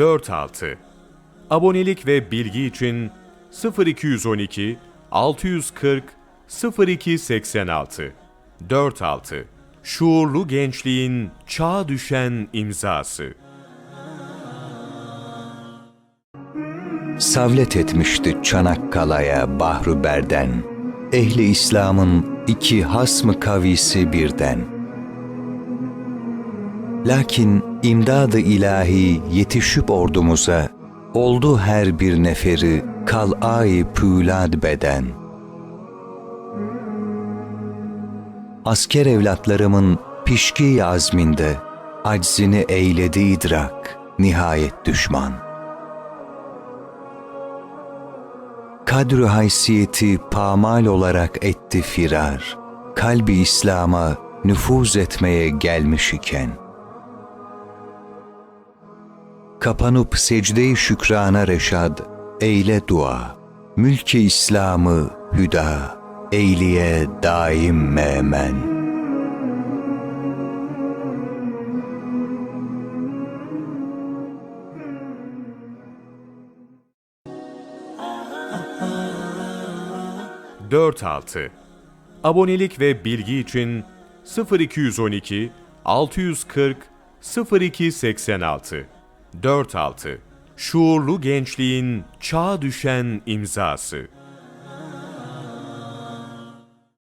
46 Abonelik ve bilgi için 0212 640 0286 46 Şuurlu gençliğin çağ düşen imzası. Savlet etmişti Çanakkale'ye Bahru Berden. Ehli İslam'ın iki hasmı kavisi birden. Lakin imdadı ilahi yetişip ordumuza, oldu her bir neferi kal'ay pülad beden. Asker evlatlarımın pişki azminde, aczini eyledi idrak, nihayet düşman.'' kadru haysiyeti pamal olarak etti firar. Kalbi İslam'a nüfuz etmeye gelmiş iken. Kapanıp secde-i şükrana reşad, eyle dua. Mülki İslam'ı hüda, eyliye daim memen. Dört altı Abonelik ve bilgi için 0212 640 0286 46 Şuurlu gençliğin çağ düşen imzası.